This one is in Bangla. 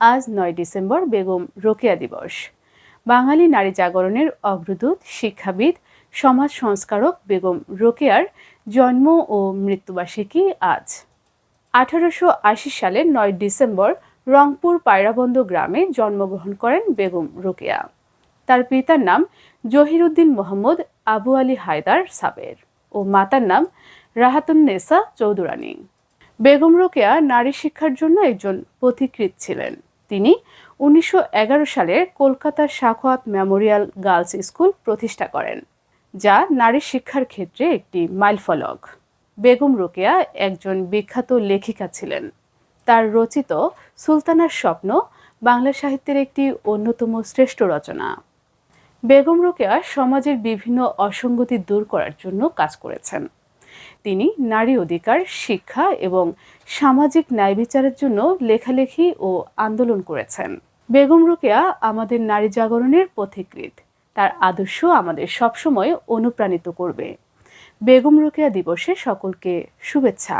আজ নয় ডিসেম্বর বেগম রোকেয়া দিবস। বাঙালি নারী জাগরণের অগ্রদূত, শিক্ষাবিদ, সমাজ সংস্কারক বেগম রোকেয়ার জন্ম ও মৃত্যুবার্ষিকী আজ। আঠারোশো আশি সালের নয় ডিসেম্বর রংপুর পায়রাবন্দ গ্রামে জন্মগ্রহণ করেন বেগম রোকেয়া। তার পিতার নাম জহিরুদ্দিন মোহাম্মদ আবু আলী হায়দার সাবের ও মাতার নাম রাহাতুন্নেসা চৌধুরানী। বেগম রোকেয়া নারী শিক্ষার জন্য একজন পথিকৃৎ ছিলেন। তিনি উনিশশো এগারো সালে কলকাতার সাখোয়াত মেমোরিয়াল গার্লস স্কুল প্রতিষ্ঠা করেন, যা নারী শিক্ষার ক্ষেত্রে একটি মাইলফলক। বেগম রোকেয়া একজন বিখ্যাত লেখিকা ছিলেন। তার রচিত সুলতানার স্বপ্ন বাংলা সাহিত্যের একটি অন্যতম শ্রেষ্ঠ রচনা। বেগম রোকেয়া সমাজের বিভিন্ন অসঙ্গতি দূর করার জন্য কাজ করেছেন। তিনি নারী অধিকার, শিক্ষা এবং সামাজিক ন্যায় বিচারের জন্য লেখালেখি ও আন্দোলন করেছেন। বেগম রোকেয়া আমাদের নারী জাগরণের পথিকৃৎ। তার আদর্শ আমাদের সবসময় অনুপ্রাণিত করবে। বেগম রোকেয়া দিবসে সকলকে শুভেচ্ছা।